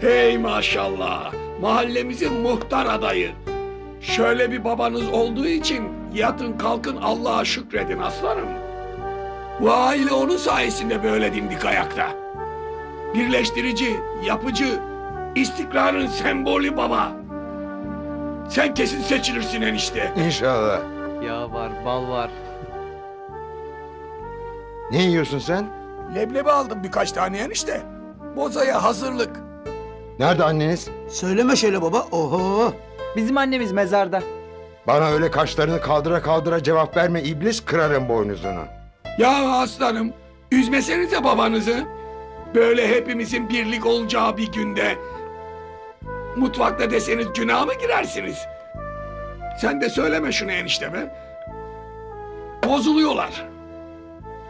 Hey maşallah. Mahallemizin muhtar adayı. Şöyle bir babanız olduğu için yatın kalkın Allah'a şükredin aslanım. Bu aile onun sayesinde böyle dimdik ayakta. Birleştirici, yapıcı, istikrarın sembolü baba. Sen kesin seçilirsin enişte. İnşallah. Yağ var, bal var. Ne yiyorsun sen? Leblebi aldım birkaç tane enişte. Bozaya hazırlık. Nerede anneniz? Söyleme şöyle baba. Oho. Bizim annemiz mezarda. Bana öyle kaşlarını kaldıra kaldıra cevap verme iblis kırarım boynuzunu. Ya aslanım, üzmesenize babanızı. Böyle hepimizin birlik olacağı bir günde mutfakta deseniz günah mı girersiniz? Sen de söyleme şunu enişteme. Bozuluyorlar.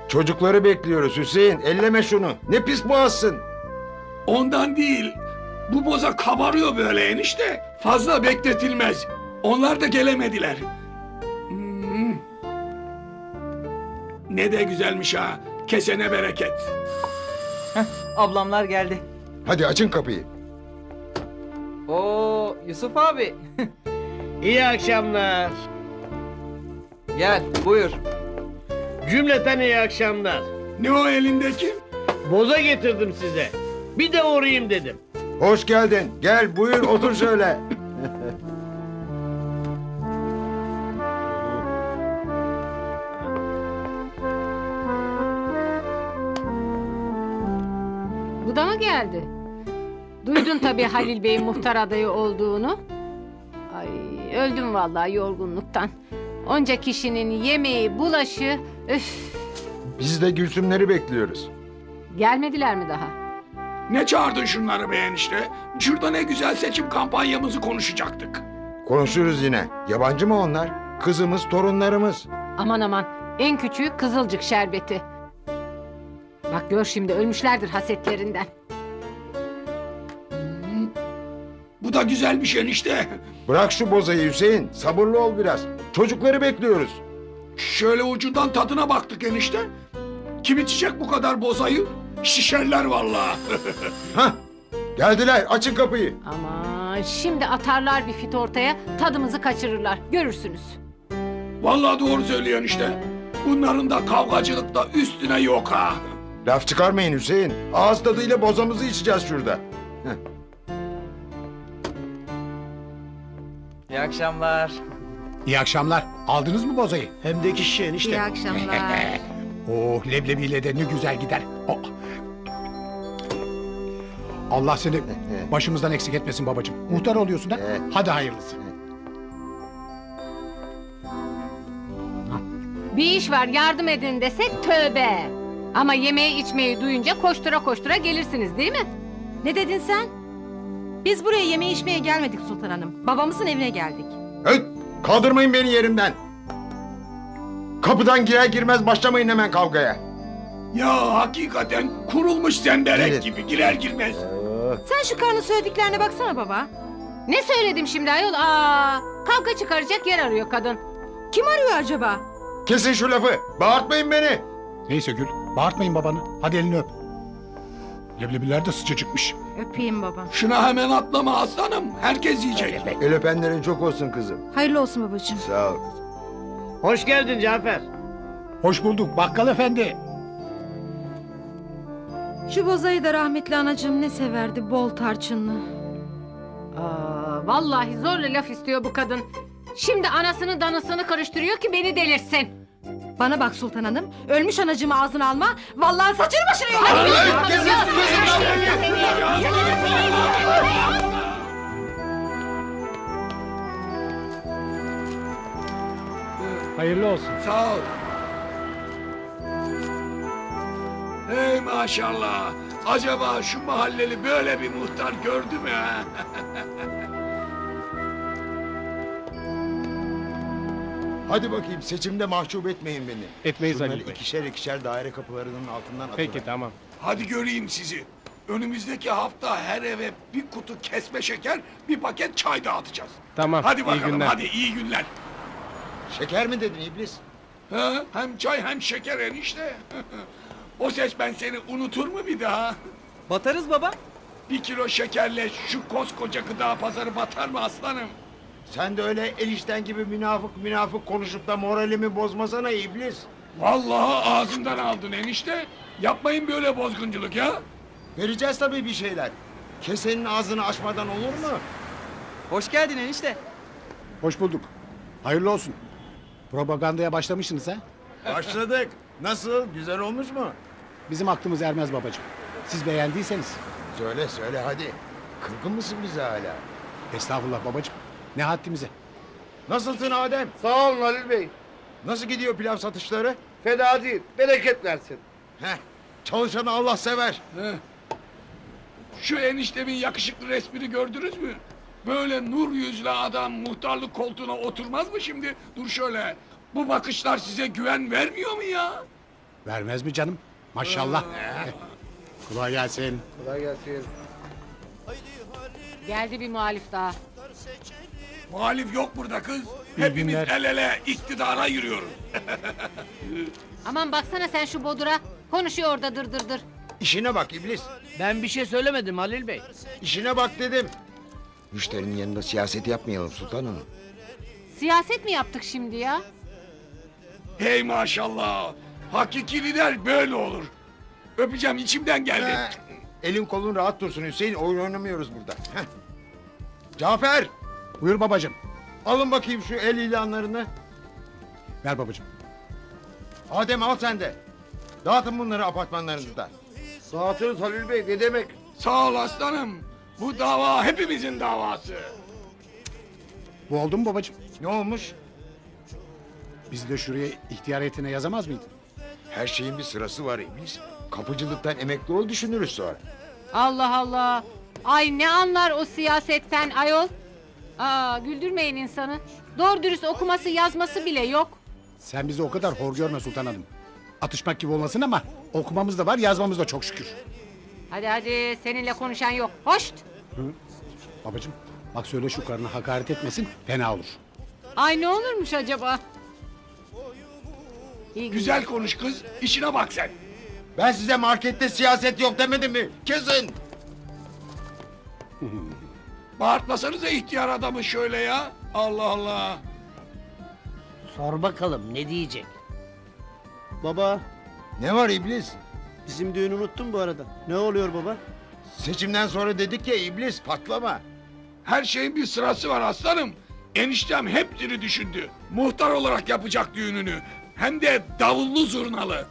Çocukları bekliyoruz Hüseyin. Elleme şunu. Ne pis boğazsın. Ondan değil. Bu boza kabarıyor böyle enişte. Fazla bekletilmez. Onlar da gelemediler. Hmm. Ne de güzelmiş ha. Kesene bereket. Ablamlar geldi. Hadi açın kapıyı. Oo Yusuf abi. İyi akşamlar. Gel buyur. Cümleten iyi akşamlar. Ne o elindeki? Boza getirdim size. Bir de uğrayayım dedim. Hoş geldin. Gel buyur otur şöyle. Bu da mı geldi? Duydun tabii Halil Bey'in muhtar adayı olduğunu. Ay öldüm vallahi yorgunluktan. Onca kişinin yemeği, bulaşı... Üf, Biz de Gülsümleri bekliyoruz. gelmediler mi daha? Ne çağırdın şunları be enişte? Şurada ne güzel seçim kampanyamızı konuşacaktık. Konuşuruz yine. Yabancı mı onlar? Kızımız, torunlarımız. Aman aman en küçüğü kızılcık şerbeti. Bak gör şimdi ölmüşlerdir hasetlerinden. Bu da güzelmiş enişte. Bırak şu bozayı Hüseyin. Sabırlı ol biraz. Çocukları bekliyoruz. Şöyle ucundan tadına baktık enişte. Kim içecek bu kadar bozayı? Şişerler vallahi. Hah. Geldiler. Açın kapıyı. Aman şimdi atarlar bir fit ortaya tadımızı kaçırırlar görürsünüz. vallahi doğru söylüyor enişte. Bunların da kavgacılıkta üstüne yok ha. Laf çıkarmayın Hüseyin. Ağız tadıyla bozamızı içeceğiz şurada. İyi akşamlar. İyi akşamlar. Aldınız mı bozayı? Hem de iki şişe enişte. akşamlar. Oh leblebiyle de ne güzel gider. Oh. Allah seni başımızdan eksik etmesin babacığım. Muhtar oluyorsun da. Hadi hayırlısı. Bir iş var yardım edin desek tövbe. Ama yemeği içmeyi duyunca koştura koştura gelirsiniz değil mi? Ne dedin sen? Biz buraya yeme içmeye gelmedik Sultan Hanım. Babamızın evine geldik. Öt! Kaldırmayın beni yerimden. Kapıdan girer girmez başlamayın hemen kavgaya. Ya hakikaten kurulmuş senderek Evet. gibi girer girmez. Sen şu karnın söylediklerine baksana baba. Ne söyledim şimdi ayol? Aa, kavga çıkaracak yer arıyor kadın. Kim arıyor acaba? Kesin şu lafı. Bağırtmayın beni. Neyse Gül. Bağırtmayın babanı. Hadi elini öp. Leblebiler de sıcacıkmış. Öpeyim baba. Şuna hemen atlama aslanım. Herkes yiyecek. El öpenlerin çok olsun kızım. Hayırlı olsun babacığım. Sağ ol. Hoş geldin Cafer. Hoş bulduk bakkal efendi. Şu bozayı da rahmetli anacığım ne severdi bol tarçınlı. Aa, vallahi zorla laf istiyor bu kadın. Şimdi anasını danısını karıştırıyor ki beni delirsin. Bana bak Sultan Hanım. Ölmüş anacığımı ağzına alma. Vallahi saçını başını yolarım. Hayırlı olsun. Sağ ol. Hey maşallah. Acaba şu mahalleli böyle bir muhtar gördü mü ha? Hadi bakayım seçimde mahcup etmeyin beni. Etmeyiz Şunları Ali Bey. ikişer ikişer daire kapılarının altından atın. Peki tamam. Hadi göreyim sizi. Önümüzdeki hafta her eve bir kutu kesme şeker, bir paket çay dağıtacağız. Tamam. Hadi bakalım, hadi iyi günler. Şeker mi dedin iblis? Ha, hem çay hem şeker enişte. o ses ben seni unutur mu bir daha? Batarız baba. Bir kilo şekerle şu koskoca gıda pazarı batar mı aslanım? Sen de öyle enişten gibi münafık münafık konuşup da moralimi bozmasana iblis. Vallahi ağzından aldın enişte. Yapmayın böyle bozgunculuk ya. Vereceğiz tabii bir şeyler. Kesenin ağzını açmadan olur mu? Hoş geldin enişte. Hoş bulduk. Hayırlı olsun. Propagandaya başlamışsınız ha? Başladık. Nasıl? Güzel olmuş mu? Bizim aklımız ermez babacığım. Siz beğendiyseniz. Söyle söyle hadi. Kırgın mısın bize hala? Estağfurullah babacığım. Ne haddimize. Nasılsın Adem? Sağ olun Halil Bey. Nasıl gidiyor pilav satışları? Fena değil. Bereket versin. Heh. Çalışanı Allah sever. Heh. Şu eniştemin yakışıklı resmini gördünüz mü? Böyle nur yüzlü adam muhtarlık koltuğuna oturmaz mı şimdi? Dur şöyle. Bu bakışlar size güven vermiyor mu ya? Vermez mi canım? Maşallah. Kolay gelsin. Kolay gelsin. Geldi bir muhalif daha. Muhalif yok burada kız. Hepimiz günler. el ele iktidara yürüyoruz. Aman baksana sen şu bodura. Konuşuyor orada dır dır dır. İşine bak iblis. Ben bir şey söylemedim Halil Bey. İşine bak dedim. Müşterinin yanında siyaset yapmayalım Sultan Hanım. Siyaset mi yaptık şimdi ya? Hey maşallah. Hakiki lider böyle olur. Öpeceğim içimden geldi. Heh. Elin kolun rahat dursun Hüseyin. Oyun oynamıyoruz burada. Heh. Cafer! Buyur babacığım. Alın bakayım şu el ilanlarını. Ver babacığım. Adem al sen de. Dağıtın bunları apartmanlarınızda. Dağıtırız Halil Bey ne demek? Sağ ol aslanım. Bu dava hepimizin davası. Bu oldu mu babacığım? Ne olmuş? Bizi de şuraya ihtiyar heyetine yazamaz mıydın? Her şeyin bir sırası var iblis. Kapıcılıktan emekli ol düşünürüz sonra. Allah Allah. Ay ne anlar o siyasetten ayol. Aa güldürmeyin insanı. Doğru dürüst okuması yazması bile yok. Sen bizi o kadar hor görme Sultan Hanım. Atışmak gibi olmasın ama okumamız da var yazmamız da çok şükür. Hadi hadi seninle konuşan yok. Hoşt. Babacığım bak söyle şu karına hakaret etmesin fena olur. Ay ne olurmuş acaba? İyi. Güzel konuş kız. işine bak sen. Ben size markette siyaset yok demedim mi? Kesin! Bağırtmasanıza ihtiyar adamı şöyle ya. Allah Allah. Sor bakalım ne diyecek? Baba Ne var iblis? Bizim düğünü unuttun bu arada. Ne oluyor baba? Seçimden sonra dedik ya iblis patlama. Her şeyin bir sırası var aslanım. Eniştem hepsini düşündü. Muhtar olarak yapacak düğününü. Hem de davullu zurnalı.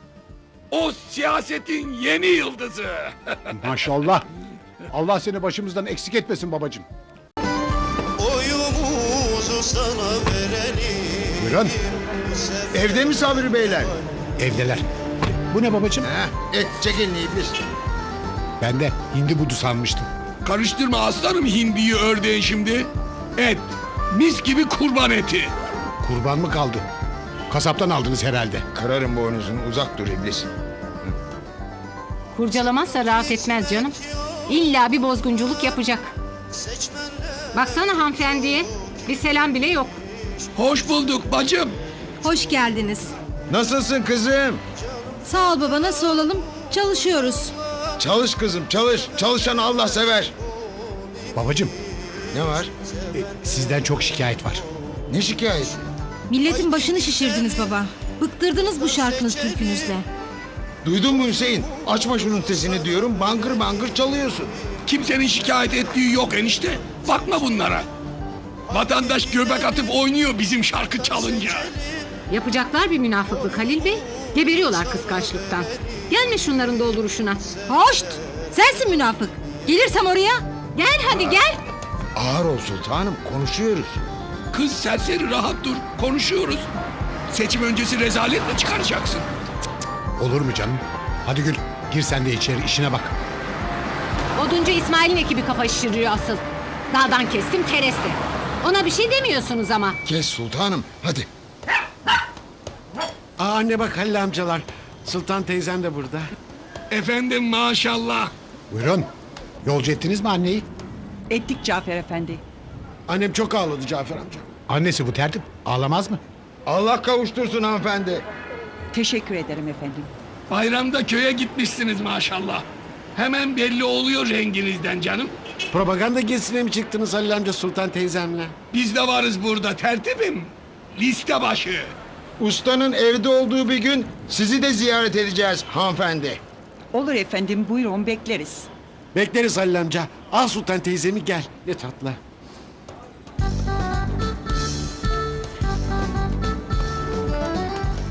O siyasetin yeni yıldızı. Maşallah. Allah seni başımızdan eksik etmesin babacığım. Oyumuzu sana verelim Buyurun Evde mi Sabri Beyler? evdeler. Bu ne babacığım? Heh, et çek elini iblis. Ben de hindi budu sanmıştım. Karıştırma aslanım hindiyi ördeğin şimdi. Et. Mis gibi kurban eti. Kurban mı kaldı? Kasaptan aldınız herhalde. Kırarım boynuzunu uzak dur iblis. Kurcalamazsa rahat etmez canım. İlla bir bozgunculuk yapacak. Baksana hanımefendiye. Bir selam bile yok. Hoş bulduk bacım. Hoş geldiniz. Nasılsın kızım? Sağ ol baba nasıl olalım? Çalışıyoruz. Çalış kızım çalış. Çalışan Allah sever. Babacığım Ne var? e, sizden çok şikayet var. Ne şikayet? Milletin başını şişirdiniz baba. Bıktırdınız bu şarkınız türkünüzle. Duydun mu Hüseyin? Açma şunun sesini diyorum. Bangır bangır çalıyorsun. Kimsenin şikayet ettiği yok enişte. Bakma bunlara. Vatandaş göbek atıp oynuyor bizim şarkı çalınca. Yapacaklar bir münafıklık Halil Bey. Geberiyorlar kıskançlıktan. Gelme şunların dolduruşuna. Hoşt! Sensin münafık. Gelirsem oraya. Gel hadi gel. Ağır ol sultanım konuşuyoruz. Kız serseri rahat dur. Konuşuyoruz. Seçim öncesi rezalet mi çıkaracaksın? Olur mu canım? Hadi Gül gir sen de içeri işine bak. Oduncu İsmail'in ekibi kafa şişiriyor asıl. Dağdan kestim kereste. Ona bir şey demiyorsunuz ama. Kes sultanım hadi. Aa anne bak Halil amcalar. Sultan teyzem de burada. Efendim maşallah. Buyurun. Yolcu ettiniz mi anneyi? Ettik Cafer Efendi. Annem çok ağladı Cafer amca. Annesi bu tertip. Ağlamaz mı? Allah kavuştursun hanımefendi. Teşekkür ederim efendim. Bayramda köye gitmişsiniz maşallah. Hemen belli oluyor renginizden canım. Propaganda gezisine mi çıktınız Halil amca Sultan teyzemle? Biz de varız burada tertibim. Liste başı. Ustanın evde olduğu bir gün sizi de ziyaret edeceğiz hanımefendi. Olur efendim buyurun bekleriz. Bekleriz Halil amca. Al Sultan teyzemi gel. Ne tatlı.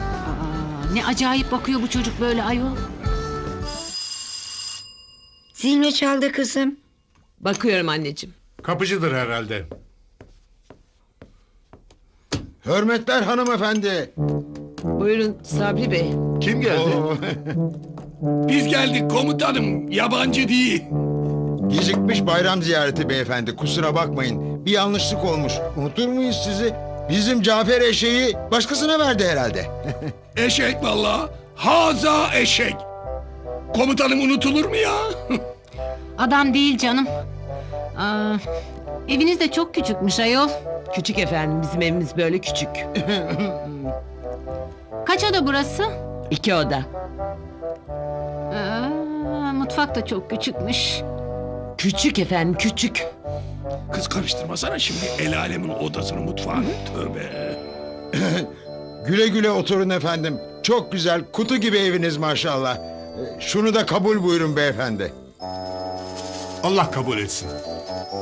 Aa, ne acayip bakıyor bu çocuk böyle ayol. Zil mi çaldı kızım? Bakıyorum anneciğim. Kapıcıdır herhalde. Hürmetler hanımefendi. Buyurun Sabri Bey. Kim geldi? Oo, Biz geldik komutanım. Yabancı değil. Gecikmiş bayram ziyareti beyefendi. Kusura bakmayın. Bir yanlışlık olmuş. Unutur muyuz sizi? Bizim Cafer eşeği başkasına verdi herhalde. Eşek valla. Haza eşek. Komutanım unutulur mu ya? Adam değil canım. Aa, eviniz de çok küçükmüş ayol. Küçük efendim bizim evimiz böyle küçük. Kaç oda burası? İki oda. Aa, mutfak da çok küçükmüş. Küçük efendim küçük. Kız karıştırmasana şimdi el alemin odasını mutfağını. Tövbe. güle güle oturun efendim. Çok güzel kutu gibi eviniz maşallah. Ee, Şunu da kabul buyurun beyefendi. Allah kabul etsin.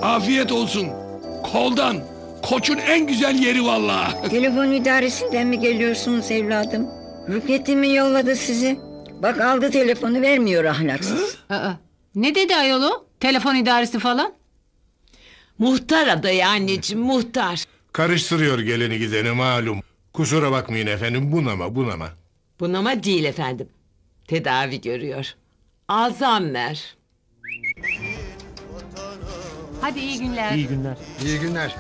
Afiyet olsun. Koldan. Koçun en güzel yeri valla. Telefon idaresinden mi geliyorsunuz evladım? Rüknetin mi yolladı sizi? Bak aldı telefonu vermiyor ahlaksız. Aa, ne dedi ayol o? Telefon idaresi falan. Muhtar adayı anneciğim muhtar. Karıştırıyor geleni gideni malum. Kusura bakmayın efendim bunama bunama. Bunama değil efendim. Tedavi görüyor. Alzheimer. Hadi iyi günler. İyi günler. İyi günler.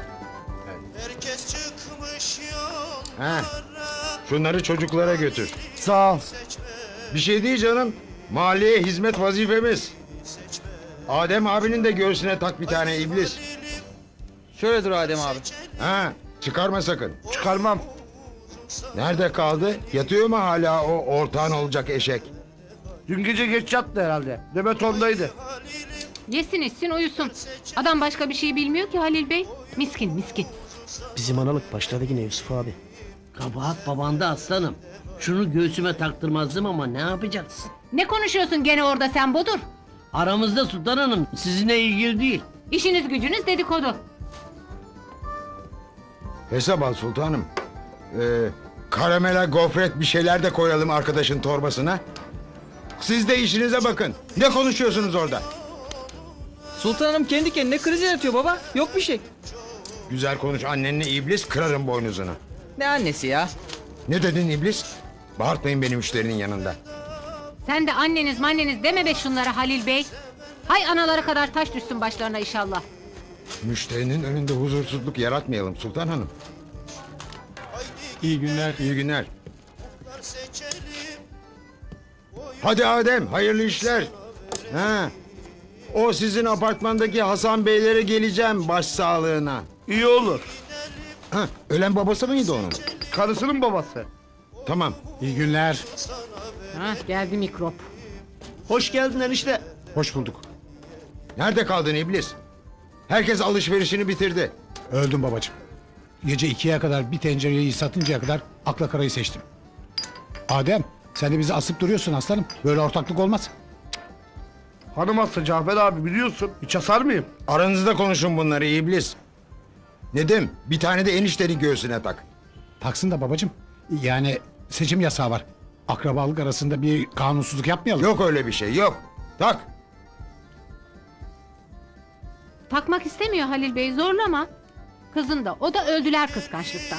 Herkes çıkmış yol Ha, şunları çocuklara götür. Sağ ol. Bir şey değil canım. Mahalleye hizmet vazifemiz. Adem abinin de göğsüne tak bir tane iblis. Şöyle dur Adem abi. Ha, çıkarma sakın. Çıkarmam. Nerede kaldı? Yatıyor mu hala o ortağın olacak eşek? Dün gece geç yattı herhalde. Demetondaydı. Yesin içsin uyusun. Adam başka bir şey bilmiyor ki Halil Bey. Miskin miskin. Bizim analık başladı yine Yusuf abi. Kabahat babanda aslanım. Şunu göğsüme taktırmazdım ama ne yapacaksın? Ne konuşuyorsun gene orada sen Bodur? Aramızda Sultan Hanım sizinle ilgili değil. İşiniz gücünüz dedikodu. Hesap al sultanım. Ee, karamela, gofret bir şeyler de koyalım arkadaşın torbasına. Siz de işinize bakın. Ne konuşuyorsunuz orada? Sultan Hanım kendi kendine kriz yaratıyor baba. Yok bir şey. Güzel konuş annenle iblis kırarım boynuzunu. Ne annesi ya? Ne dedin iblis? Bağırtmayın beni müşterinin yanında. Sen de anneniz manneniz deme be şunlara Halil Bey. Hay anaları kadar taş düşsün başlarına inşallah. Müşterinin önünde huzursuzluk yaratmayalım Sultan Hanım. İyi günler. İyi günler. Hadi Adem hayırlı işler. Ha. O sizin apartmandaki Hasan Beylere geleceğim baş sağlığına. İyi olur. Ha, ölen babası mıydı onun? Karısının babası. Tamam. İyi günler. Ha, geldi mikrop. Hoş geldin enişte. Hoş bulduk. Nerede kaldın iblis? Herkes alışverişini bitirdi. Öldüm babacığım. Gece ikiye kadar bir tencereyi satıncaya kadar akla karayı seçtim. Adem sen de bizi asıp duruyorsun aslanım. Böyle ortaklık olmaz. Hanım hasta Cafer abi biliyorsun. Hiç asar mıyım? Aranızda konuşun bunları iblis. Nedim bir tane de eniştenin göğsüne tak. Taksın da babacığım. Yani seçim yasağı var. Akrabalık arasında bir kanunsuzluk yapmayalım. Yok öyle bir şey yok. Tak. Takmak istemiyor Halil Bey zorlama. Kızın da o da öldüler kıskançlıktan.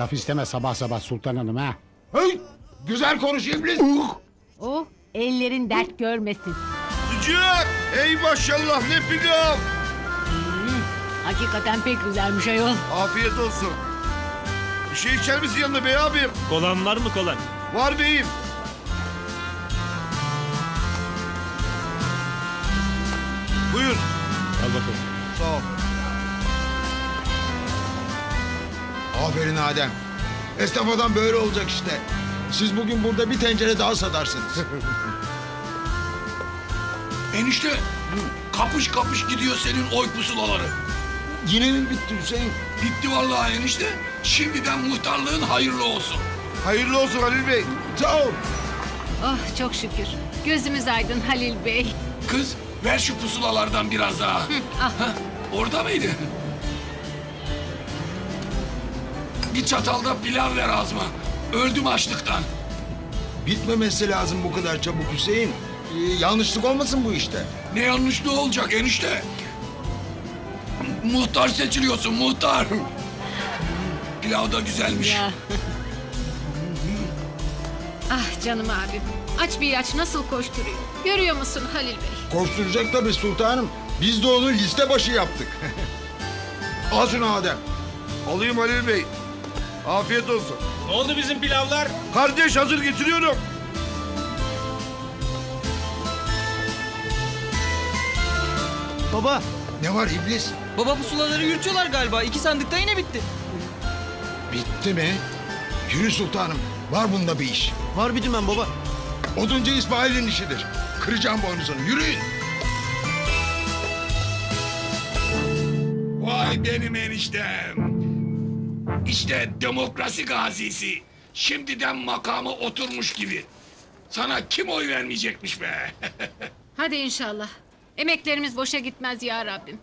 Laf isteme sabah sabah Sultan Hanım ha. Hey, güzel konuş iblis. Oh ellerin dert görmesin. Sıcak Ey maşallah ne pilav Hakikaten pek güzelmiş ayol. Afiyet olsun Bir şey içer misin yanında bey abim Kolan var mı kolan? Var beyim Buyur Al bakalım. Sağ ol Aferin Adem. Esnaf adam böyle olacak işte. Siz bugün burada bir tencere daha satarsınız. Enişte kapış kapış gidiyor senin oy pusulaları. Yine mi bitti Hüseyin? Bitti vallahi enişte. Şimdiden muhtarlığın hayırlı olsun. Hayırlı olsun Halil Bey. Sağ ol. Oh çok şükür. Gözümüz aydın Halil Bey. Kız ver şu pusulalardan biraz daha. al. Hah, orada mıydı? Bir çatalda pilav ver ağzıma. Öldüm açlıktan. Bitmemesi lazım bu kadar çabuk Hüseyin. Ee, yanlışlık olmasın bu işte. Ne yanlışlığı olacak enişte? Muhtar seçiliyorsun muhtar. Pilav da güzelmiş. Ya. ah canım abim. Aç bir ilaç nasıl koşturuyor. Görüyor musun Halil Bey? Koşturacak tabii sultanım. Biz de onu liste başı yaptık. Al şunu Adem. Alayım Halil Bey. Afiyet olsun. Ne oldu bizim pilavlar? Kardeş hazır getiriyorum. Baba. Ne var iblis? Baba pusulaları yürütüyorlar galiba. İki sandıkta yine bitti. Bitti mi? Yürü sultanım. Var bunda bir iş. Var bir dümen baba. Oduncu İsmail'in işidir. Kıracağım boynuzunu. Yürüyün. Vay benim eniştem. İşte demokrasi gazisi. Şimdiden makama oturmuş gibi. Sana kim oy vermeyecekmiş be? Hadi inşallah. Emeklerimiz boşa gitmez ya Rabbim.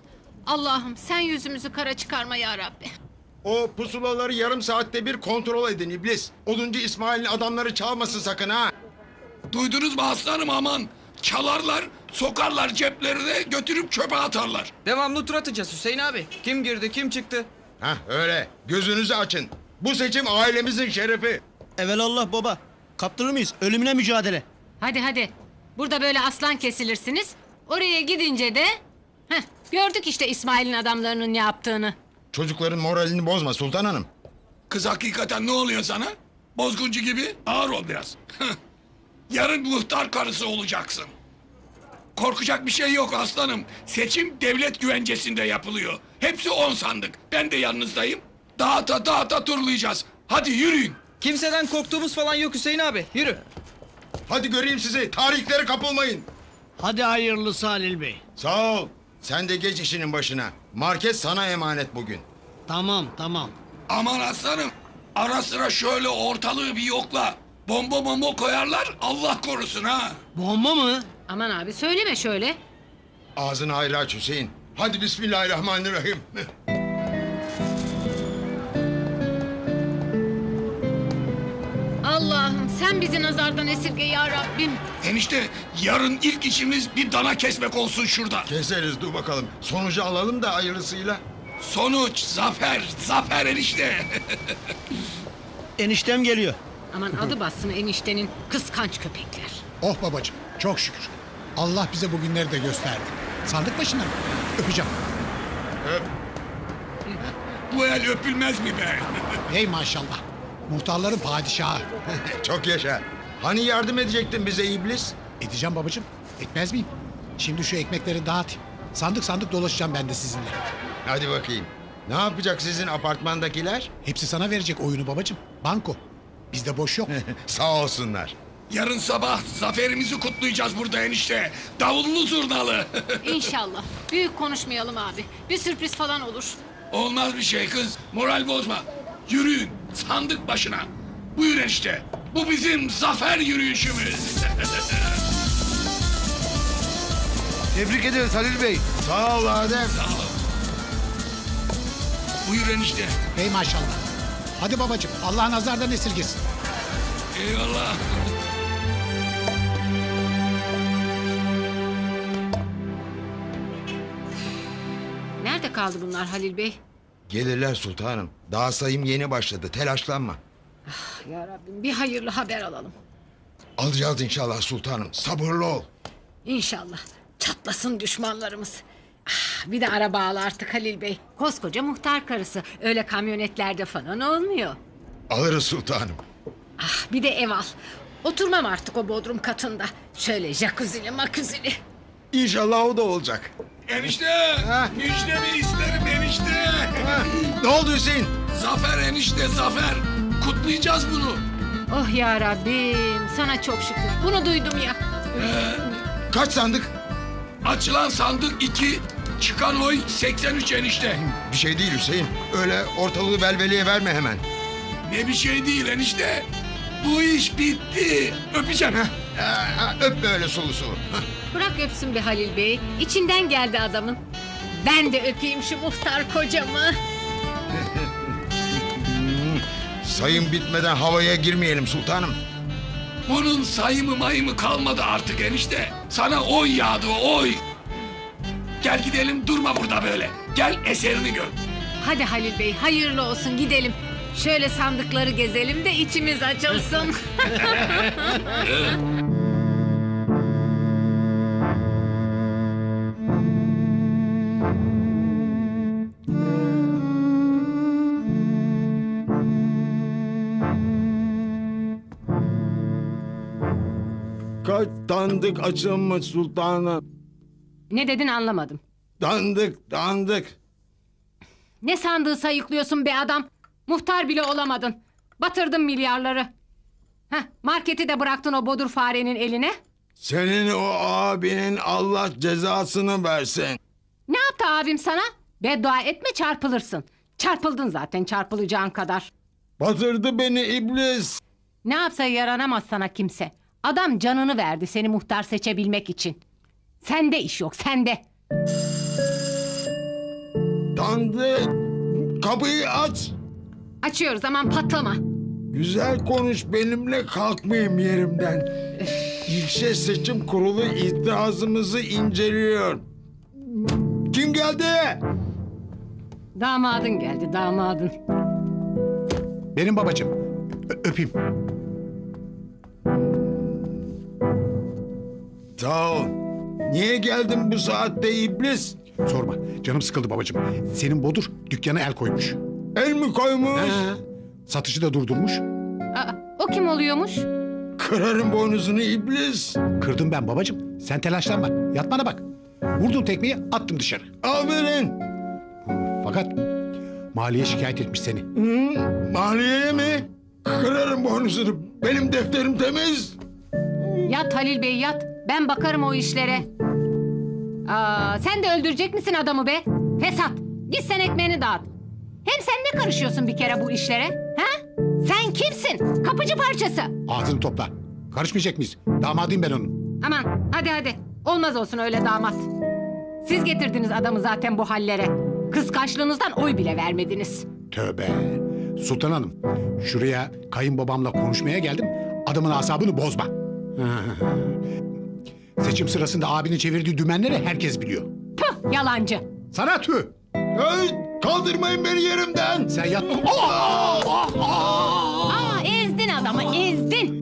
Allah'ım sen yüzümüzü kara çıkarma ya Rabbi. O pusulaları yarım saatte bir kontrol edin iblis. Oduncu İsmail'in adamları çalmasın sakın ha. Duydunuz mu aslanım aman? Çalarlar, sokarlar ceplerine götürüp çöpe atarlar. Devamlı tur atacağız Hüseyin abi. Kim girdi kim çıktı? Hah öyle. Gözünüzü açın. Bu seçim ailemizin şerefi. Evelallah baba. Kaptırır mıyız? Ölümüne mücadele. Hadi hadi. Burada böyle aslan kesilirsiniz. Oraya gidince de... Heh, gördük işte İsmail'in adamlarının ne yaptığını. Çocukların moralini bozma Sultan Hanım. Kız hakikaten ne oluyor sana? Bozguncu gibi ağır ol biraz. Yarın muhtar karısı olacaksın. Korkacak bir şey yok aslanım. Seçim devlet güvencesinde yapılıyor. Hepsi on sandık. Ben de yanınızdayım. Dağıta dağıta turlayacağız. Hadi yürüyün. Kimseden korktuğumuz falan yok Hüseyin abi. Yürü. Hadi göreyim sizi. Tarihlere kapılmayın. Hadi hayırlısı Halil Bey. Sağ ol. Sen de geç işinin başına. Market sana emanet bugün. Tamam tamam. Aman aslanım. Ara sıra şöyle ortalığı bir yokla. Bomba bomba koyarlar Allah korusun ha. Bomba mı? Aman abi söyleme şöyle. Ağzını hayra aç Hüseyin. Hadi Bismillahirrahmanirrahim. Sen bizi nazardan esirge ya Rabbim. Enişte yarın ilk işimiz bir dana kesmek olsun şurada. Keseriz dur bakalım. Sonucu alalım da hayırlısıyla. Sonuç zafer, zafer enişte. Eniştem geliyor. Aman adı bassın eniştenin kıskanç köpekler. Oh babacığım çok şükür. Allah bize bugünleri de gösterdi. Sandık başında mı? Öpeceğim. Bu el öpülmez mi be? Hey maşallah. Muhtarların padişahı. Çok yaşa. Hani yardım edecektin bize iblis? Edeceğim babacığım. Etmez miyim? Şimdi şu ekmekleri dağıtayım. Sandık sandık dolaşacağım ben de sizinle. Hadi bakayım. Ne yapacak sizin apartmandakiler? Hepsi sana verecek oyunu babacığım. Banko. Bizde boş yok. Sağ olsunlar. Yarın sabah zaferimizi kutlayacağız burada enişte. Davullu zurnalı. İnşallah. Büyük konuşmayalım abi. Bir sürpriz falan olur. Olmaz bir şey kız. Moral bozma. Yürüyün sandık başına. Buyur enişte. Bu bizim zafer yürüyüşümüz. Tebrik ederiz Halil Bey. Sağ ol Adem. Sağ ol. Buyur enişte. hey maşallah. Hadi babacığım Allah nazardan esirgesin. Eyvallah. Nerede kaldı bunlar Halil Bey? Gelirler sultanım. Daha sayım yeni başladı. Telaşlanma. Ya Rabbim bir hayırlı haber alalım. Alacağız inşallah sultanım. Sabırlı ol. İnşallah. Çatlasın düşmanlarımız. Ah, bir de araba al artık Halil Bey. Koskoca muhtar karısı. Öyle kamyonetlerde falan olmuyor. Alırız sultanım. Ah, bir de ev al. Oturmam artık o bodrum katında. Şöyle jacuzzi'li makuzili. İnşallah o da olacak. Enişte. Müjdemi isterim enişte. Ne oldu Hüseyin? Zafer enişte zafer. Kutlayacağız bunu. Oh ya Rabbim sana çok şükür. Bunu duydum ya. Kaç sandık? Açılan sandık 2, çıkan oy 83 enişte. Bir şey değil Hüseyin. Öyle ortalığı velveleye verme hemen. Ne bir şey değil enişte. Bu iş bitti. Öpeceğim. Heh, ha, ha, öp böyle sulu sulu. Bırak öpsün bir Halil Bey. İçinden geldi adamın. Ben de öpeyim şu muhtar kocamı. Sayın bitmeden havaya girmeyelim sultanım. Bunun sayımı mayımı kalmadı artık enişte. Sana oy yağdı oy. Gel gidelim durma burada böyle. Gel eserini gör. Hadi Halil Bey hayırlı olsun gidelim. Şöyle sandıkları gezelim de içimiz açılsın. dandık açılmış sultanım. ne dedin anlamadım. Dandık dandık. Ne sandığı sayıklıyorsun be adam? Muhtar bile olamadın. Batırdın milyarları. Heh, marketi de bıraktın o bodur farenin eline. Senin o abinin Allah cezasını versin. Ne yaptı abim sana? Beddua etme çarpılırsın. Çarpıldın zaten çarpılacağın kadar. Batırdı beni iblis. Ne yapsa yaranamaz sana kimse. Adam canını verdi seni muhtar seçebilmek için. Sende iş yok sende. Dandık. Kapıyı aç. Açıyoruz aman patlama. Güzel konuş benimle kalkmayayım yerimden. İlçe seçim kurulu itirazımızı inceliyor. Kim geldi? Damadın geldi damadın. Benim babacığım. Ö- öpeyim. Sağ ol. Niye geldin bu saatte iblis? Sorma. Canım sıkıldı babacığım. Senin bodur dükkana el koymuş. El mi koymuş? He. Satışı da durdurmuş. Aa, o kim oluyormuş? Kırarım boynuzunu iblis. Kırdım ben babacığım. Sen telaşlanma. Yatmana bak. Vurdum tekmeyi attım dışarı. Aferin. Fakat maliye şikayet etmiş seni. Hı, maliyeye mi? Kırarım boynuzunu. Benim defterim temiz. Yat Halil Bey yat. Ben bakarım o işlere. Aa, sen de öldürecek misin adamı be? Fesat. Git sen ekmeğini dağıt. Hem sen ne karışıyorsun bir kere bu işlere? Ha? Sen kimsin? Kapıcı parçası. Ağzını topla. Karışmayacak mıyız? Damadıyım ben onun. Aman hadi hadi. Olmaz olsun öyle damat. Siz getirdiniz adamı zaten bu hallere. Kıskançlığınızdan oy bile vermediniz. Tövbe. Sultan Hanım, şuraya kayınbabamla konuşmaya geldim. Adamın asabını bozma. Seçim sırasında abinin çevirdiği dümenleri herkes biliyor. Püh yalancı. Sana tüh. Hey, kaldırmayın beni yerimden. Sen yatma. Aa ezdin adamı ezdin.